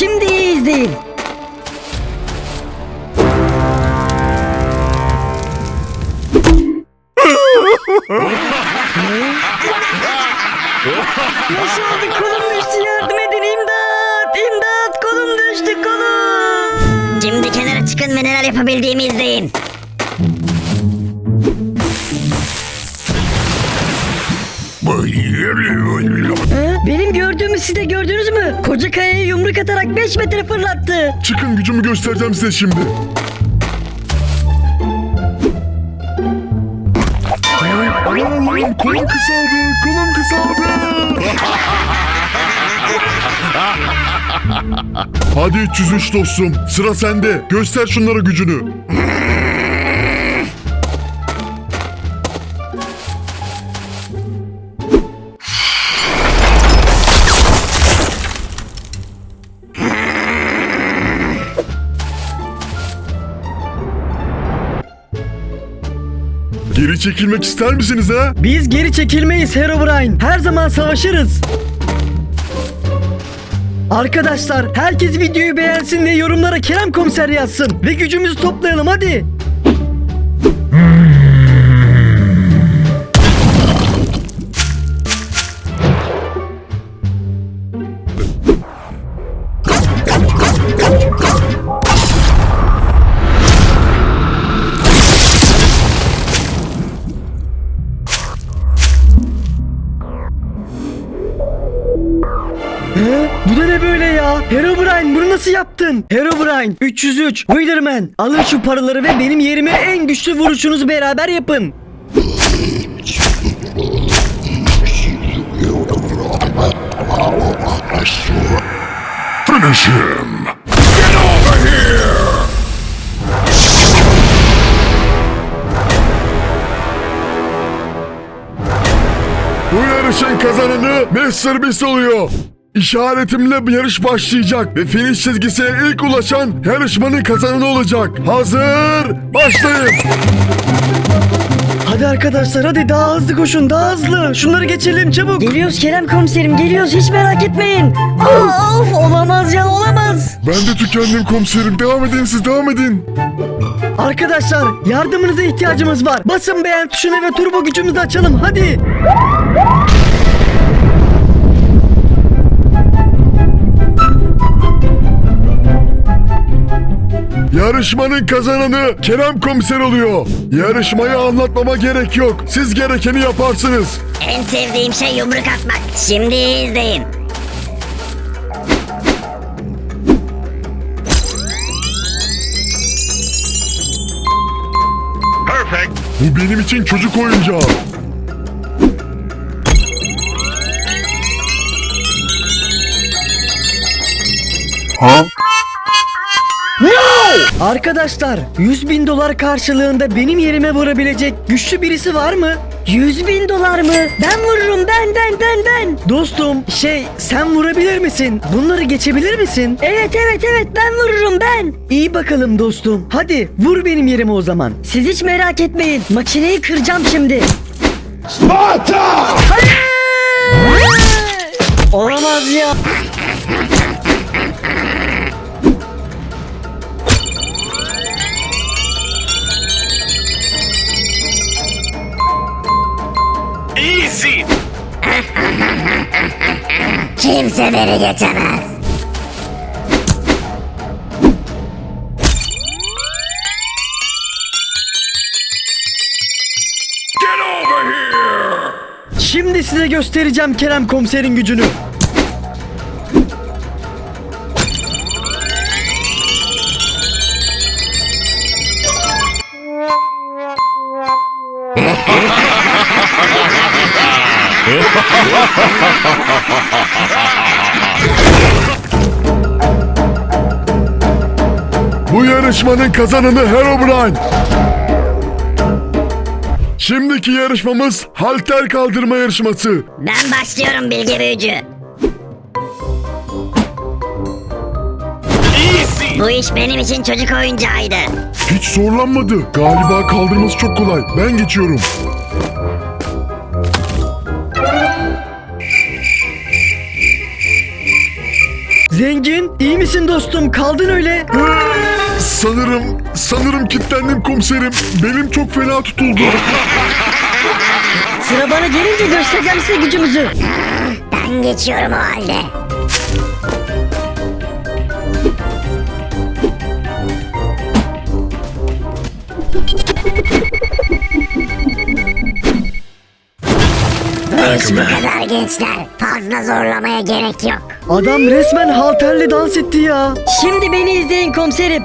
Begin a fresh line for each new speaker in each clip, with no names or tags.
Şimdi izleyin. Nasıl oldu? Kolum düştü. Yardım edin. İmdat. İmdat. Kolum düştü. Kolum.
Şimdi kenara çıkın ve neler yapabildiğimi izleyin.
Benim gördüğümü siz de gördünüz mü? Koca kayaya yumruk atarak 5 metre fırlattı.
Çıkın gücümü göstereceğim size şimdi. Allah'ım kolum kısaldı, kolum kısaldı. Hadi 303 dostum, sıra sende. Göster şunlara gücünü. Geri çekilmek ister misiniz ha?
Biz geri çekilmeyiz Herobrine. Her zaman savaşırız. Arkadaşlar herkes videoyu beğensin ve yorumlara Kerem Komiser yazsın. Ve gücümüzü toplayalım hadi. Yaptın? Herobrine 303 Witherman alın şu paraları ve benim yerime en güçlü vuruşunuzu beraber yapın.
Finish him! Get over here! Bu yarışın kazananı Master Beast oluyor. İşaretimle yarış başlayacak ve finish çizgisine ilk ulaşan yarışmanın kazananı olacak. Hazır, başlayın.
Hadi arkadaşlar hadi daha hızlı koşun daha hızlı. Şunları geçelim çabuk. Geliyoruz Kerem komiserim geliyoruz hiç merak etmeyin. Of olamaz ya olamaz.
Ben de tükendim komiserim. Devam edin siz, devam edin.
Arkadaşlar yardımınıza ihtiyacımız var. Basın beğen tuşuna ve turbo gücümüzü açalım hadi.
Yarışmanın kazananı Kerem Komiser oluyor. Yarışmayı anlatmama gerek yok. Siz gerekeni yaparsınız.
En sevdiğim şey yumruk atmak. Şimdi izleyin.
Bu benim için çocuk oyuncağı.
Arkadaşlar 100 bin dolar karşılığında benim yerime vurabilecek güçlü birisi var mı? 100 bin dolar mı? Ben vururum ben ben ben ben. Dostum şey sen vurabilir misin? Bunları geçebilir misin? Evet evet evet ben vururum ben. İyi bakalım dostum. Hadi vur benim yerime o zaman. Siz hiç merak etmeyin. Makineyi kıracağım şimdi. Sparta! Olamaz ya.
Kimse beni geçemez.
Şimdi size göstereceğim Kerem komiserin gücünü.
Bu yarışmanın kazananı Herobrine. Şimdiki yarışmamız halter kaldırma yarışması.
Ben başlıyorum bilgi büyücü. Bu iş benim için çocuk oyuncağıydı.
Hiç zorlanmadı. Galiba kaldırması çok kolay. Ben geçiyorum.
Zengin iyi misin dostum kaldın öyle.
Sanırım, sanırım kilitlendim komiserim. Benim çok fena tutuldu.
Sıra bana gelince göstereceğim size gücümüzü. Ben geçiyorum o halde. Bu kadar gençler. Fazla zorlamaya gerek yok.
Adam resmen halterle dans etti ya. Şimdi beni izleyin komiserim.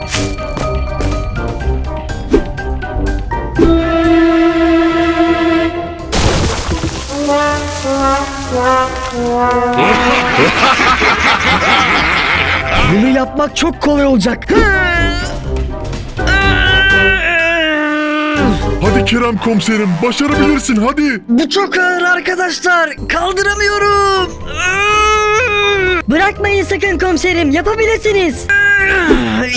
Bunu yapmak çok kolay olacak.
Hadi Kerem komiserim, başarabilirsin hadi.
Bu çok ağır arkadaşlar. Kaldıramıyorum. Bırakmayın sakın komiserim. Yapabilirsiniz.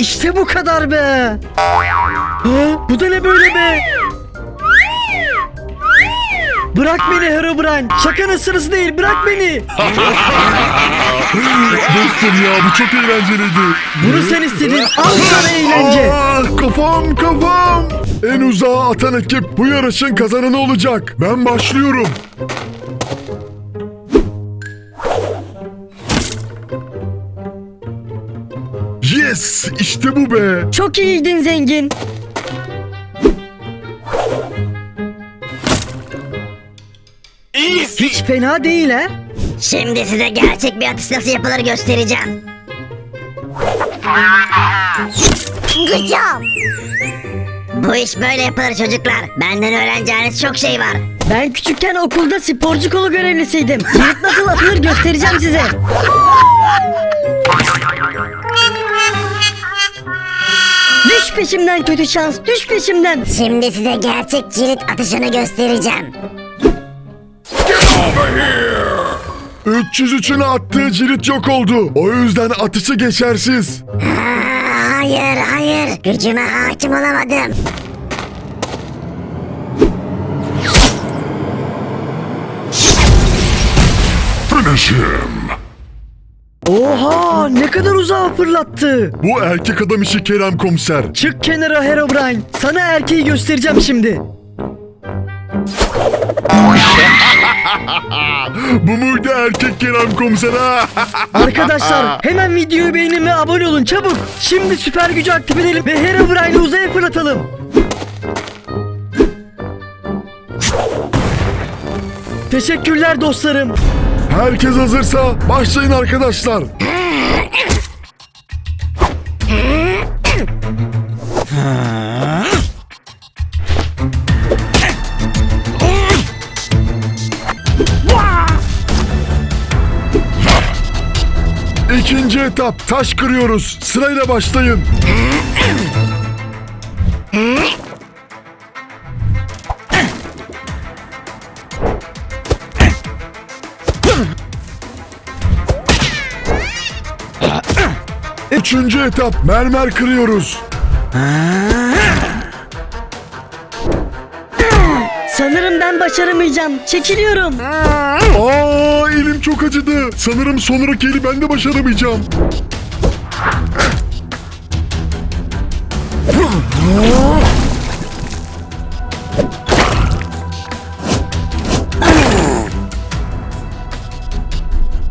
İşte bu kadar be. Ha, bu da ne böyle be? Bırak beni Herobrine. Şakanın sırası değil. Bırak beni.
Dostum ya bu çok eğlenceliydi.
Bunu sen istedin. Al sana eğlence.
Aa, kafam kafam. En uzağa atan ekip bu yarışın kazananı olacak. Ben başlıyorum. Yes! işte bu be.
Çok iyiydin zengin. Fena değil ha.
Şimdi size gerçek bir atış nasıl yapılır göstereceğim. Güzel. Bu iş böyle yapılır çocuklar. Benden öğreneceğiniz çok şey var.
Ben küçükken okulda sporcu kolu görevlisiydim. Cirit nasıl atılır göstereceğim size. Düş peşimden kötü şans, düş peşimden.
Şimdi size gerçek cirit atışını göstereceğim.
303'ün attığı cirit yok oldu. O yüzden atışı geçersiz.
Hayır hayır gücüme hakim olamadım.
Finish him.
Oha ne kadar uzağa fırlattı.
Bu erkek adam işi Kerem komiser.
Çık kenara Herobrine. Sana erkeği göstereceğim şimdi.
Bu muydu erkek Kerem komiser ha?
Arkadaşlar hemen videoyu beğenin ve abone olun çabuk. Şimdi süper gücü aktif edelim ve Herobrine'i uzaya fırlatalım. Teşekkürler dostlarım.
Herkes hazırsa başlayın arkadaşlar. Etap taş kırıyoruz. Sırayla başlayın. Üçüncü etap mermer kırıyoruz.
Sanırım ben başaramayacağım. Çekiliyorum.
Aa elim çok acıdı. Sanırım sonraki eli ben de başaramayacağım.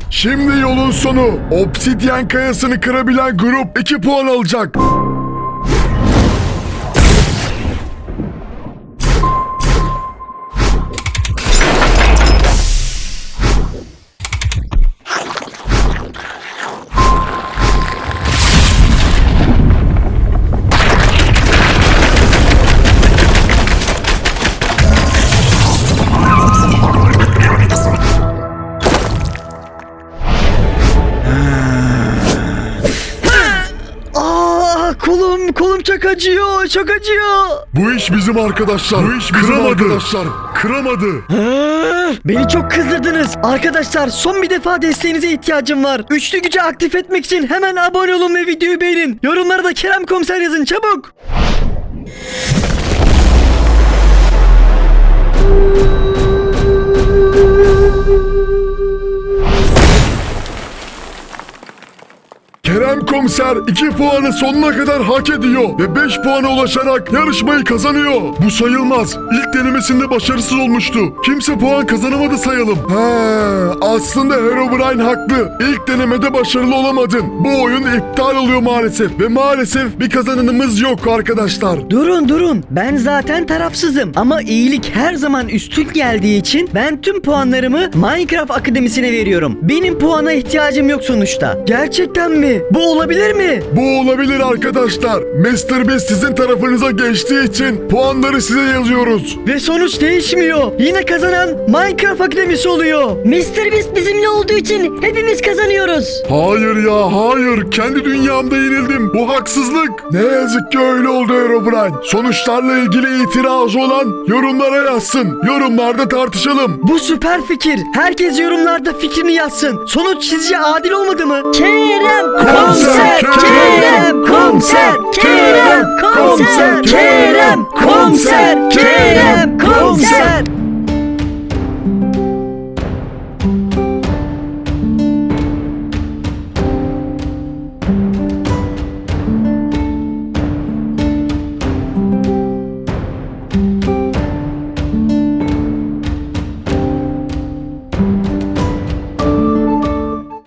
Şimdi yolun sonu. Obsidyen kayasını kırabilen grup 2 puan alacak.
Acıyor çok acıyor.
Bu iş bizim arkadaşlar. Bu iş bizim Kıramadı. arkadaşlar. Kıramadı.
Ah, Beni çok kızdırdınız. Arkadaşlar son bir defa desteğinize ihtiyacım var. Üçlü gücü aktif etmek için hemen abone olun ve videoyu beğenin. Yorumlara da Kerem Komiser yazın çabuk.
Kerem komiser 2 puanı sonuna kadar hak ediyor ve 5 puana ulaşarak yarışmayı kazanıyor. Bu sayılmaz. İlk denemesinde başarısız olmuştu. Kimse puan kazanamadı sayalım. He, aslında Herobrine haklı. İlk denemede başarılı olamadın. Bu oyun iptal oluyor maalesef ve maalesef bir kazananımız yok arkadaşlar.
Durun durun. Ben zaten tarafsızım. Ama iyilik her zaman üstün geldiği için ben tüm puanlarımı Minecraft Akademisi'ne veriyorum. Benim puana ihtiyacım yok sonuçta. Gerçekten mi? Bu olabilir mi?
Bu olabilir arkadaşlar. Mr. Beast sizin tarafınıza geçtiği için puanları size yazıyoruz.
Ve sonuç değişmiyor. Yine kazanan Minecraft Akademisi oluyor.
Mr. Beast bizimle olduğu için hepimiz kazanıyoruz.
Hayır ya hayır kendi dünyamda yenildim bu haksızlık. Ne yazık ki öyle oldu Herobrine. Sonuçlarla ilgili itirazı olan yorumlara yazsın. Yorumlarda tartışalım.
Bu süper fikir. Herkes yorumlarda fikrini yazsın. Sonuç sizce adil olmadı mı?
Komiser Kerem
Komiser
Kerem Komiser Kerem Komiser Kerem Komiser